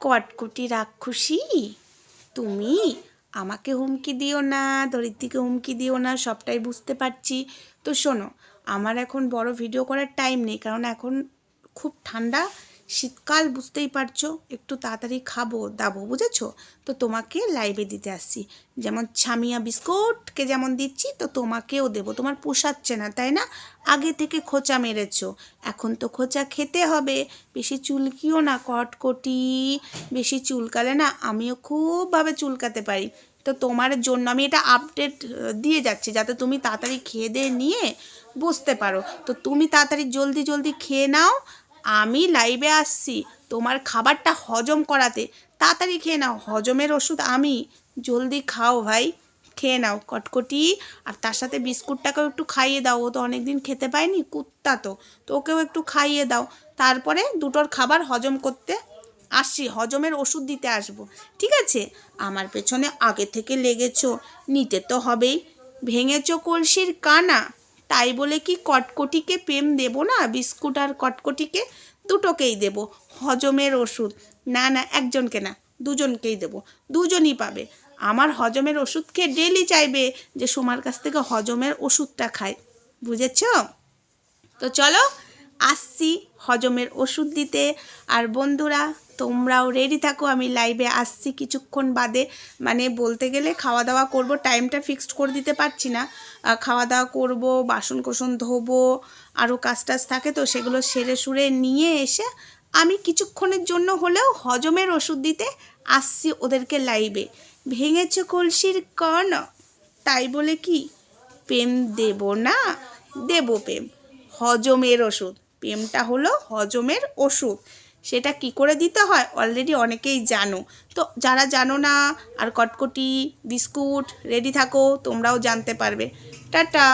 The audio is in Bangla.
কটকটি রাক্ষসী। তুমি আমাকে হুমকি দিও না ধরিত্রীকে হুমকি দিও না, সবটাই বুঝতে পারছি। তো শোনো, আমার এখন বড় ভিডিও করার টাইম নেই, কারণ এখন খুব ঠান্ডা। শীতকাল বুঝতেই পারছ, একটু তাড়াতাড়ি খাব, দাবো, বুঝেছ? তো তোমাকে লাইভে দিতে আসছি। যেমন ছামিয়া বিস্কুটকে যেমন দিচ্ছি, তো তোমাকেও দেবো। তোমার পোষাচ্ছে না, তাই না? আগে থেকে খোঁচা মেরেছো। এখন তো খোঁচা খেতে হবে। বেশি চুলকিও না, কটকটি। বেশি চুলকালে না, আমিও খুবভাবে চুলকাতে পারি। তো তোমার জন্য আমি এটা আপডেট দিয়ে যাচ্ছি, যাতে তুমি তাড়াতাড়ি খেয়ে দিয়ে নিয়ে বসতে পারো। তো তুমি তাড়াতাড়ি জলদি জলদি খেয়ে নাও। আমি লাইভে আসছি, তোমার খাবারটা হজম করাতে। তাড়াতাড়ি খেয়ে নাও, হজমের ওষুধ আমি। জলদি খাও ভাই, খেয়ে নাও কটকটি। আর তার সাথে বিস্কুটটাকেও একটু খাইয়ে দাও, ও তো অনেকদিন খেতে পায়নি, কুত্তা তো। তো ওকেও একটু খাইয়ে দাও। তারপরে দুটোর খাবার হজম করতে আসছি, হজমের ওষুধ দিতে আসব। ঠিক আছে? আমার পেছনে আগে থেকে লেগেছো, নিতে তো হবেই। ভেঙেছো কলসির কানা। তাই বলে কি কটকটিকে প্রেম দেব না? বিস্কুট আর কটকটিকে দুটোকেই দেব। হজমের ওষুধ। না না, একজনকে না, দুজনকেই দেব। দুজনই পাবে। আমার হজমের ওষুধ খেয়ে ডেলি চাইবে যে সোমার কাছ থেকে হজমের ওষুধটা খায়। বুঝেছ? তো চলো, আসছি হজমের ওষুধ দিতে। আর বন্ধুরা তোমরাও রেডি থাকো, আমি লাইভে আসছি কিছুক্ষণ বাদে। মানে বলতে গেলে খাওয়া দাওয়া করব টাইমটা ফিক্সড করে দিতে পারছি না। খাওয়া দাওয়া করব বাসন কোসন ধোবো আরও কাজ টাজ থাকে তো, সেগুলো সেরে সুরে নিয়ে এসে আমি কিছুক্ষণের জন্য হলেও হজমের ওষুধ দিতে আসছি ওদেরকে লাইভে ভেঙেছে কলসির কর্ণ, তাই বলে কি? প্রেম দেব না, দেব প্রেম। হজমের ওষুধ, প্রেমটা হলো হজমের ওষুধ। সেটা কি করে দিতে হয়? অলরেডি অনেকেই জানো। তো যারা জানো না, আর কটকটি, বিস্কুট রেডি থাকো, তোমরাও জানতে পারবে। টাটা!